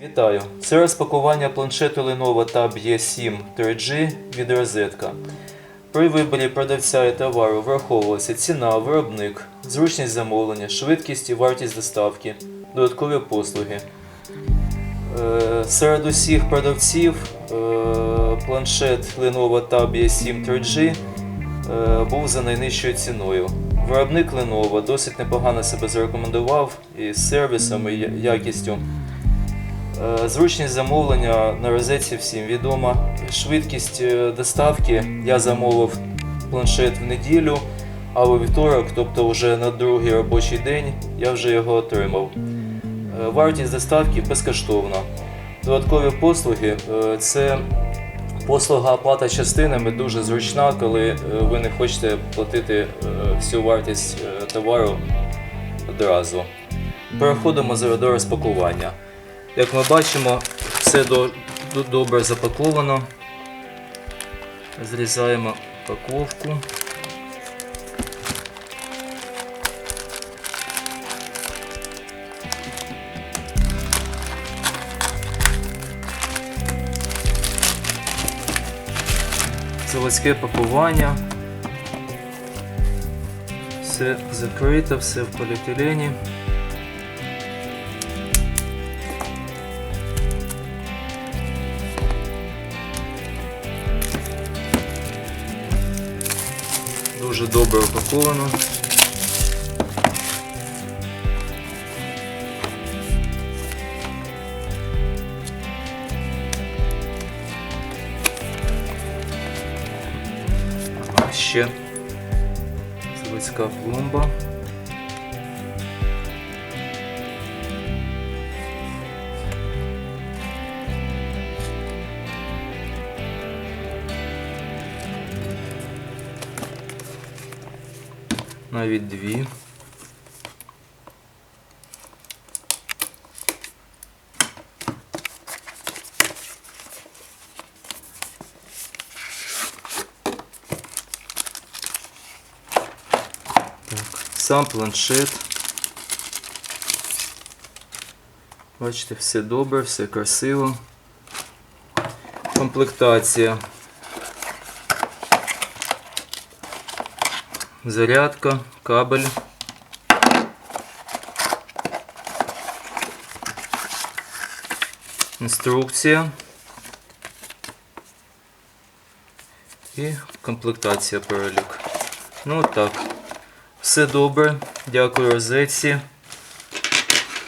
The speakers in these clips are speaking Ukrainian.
Вітаю! Це розпакування планшету Lenovo Tab E7 3G від розетка. При виборі продавця і товару враховувалася ціна, виробник, зручність замовлення, швидкість і вартість доставки, додаткові послуги. Е, Серед усіх продавців е, планшет Lenovo Tab E7 3G е, був за найнижчою ціною. Виробник Lenovo досить непогано себе зарекомендував і з сервісом, і якістю. Е, Зручність замовлення на розетці всім відома. Швидкість е, доставки я замовив планшет в неділю, а у вівторок, тобто вже на другий робочий день, я вже його отримав. Е, Вартість доставки безкоштовна. Додаткові послуги це послуга оплата частинами дуже зручна, коли ви не хочете платити всю вартість товару одразу. Переходимо до розпакування. Як ми бачимо, все до, до- добре запаковано. Зрізаємо упаковку. Заводське пакування. Все закрито, все в поліетилені. Дуже добре упаковано. А ще заводська пломба. Навіть дві. Сам планшет. Бачите, все добре, все красиво. Комплектація. Зарядка, кабель. Інструкція. І комплектація перелік. Ну так. Все добре. Дякую розетці.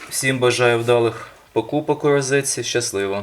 Всім бажаю вдалих покупок у розетці. Щасливо!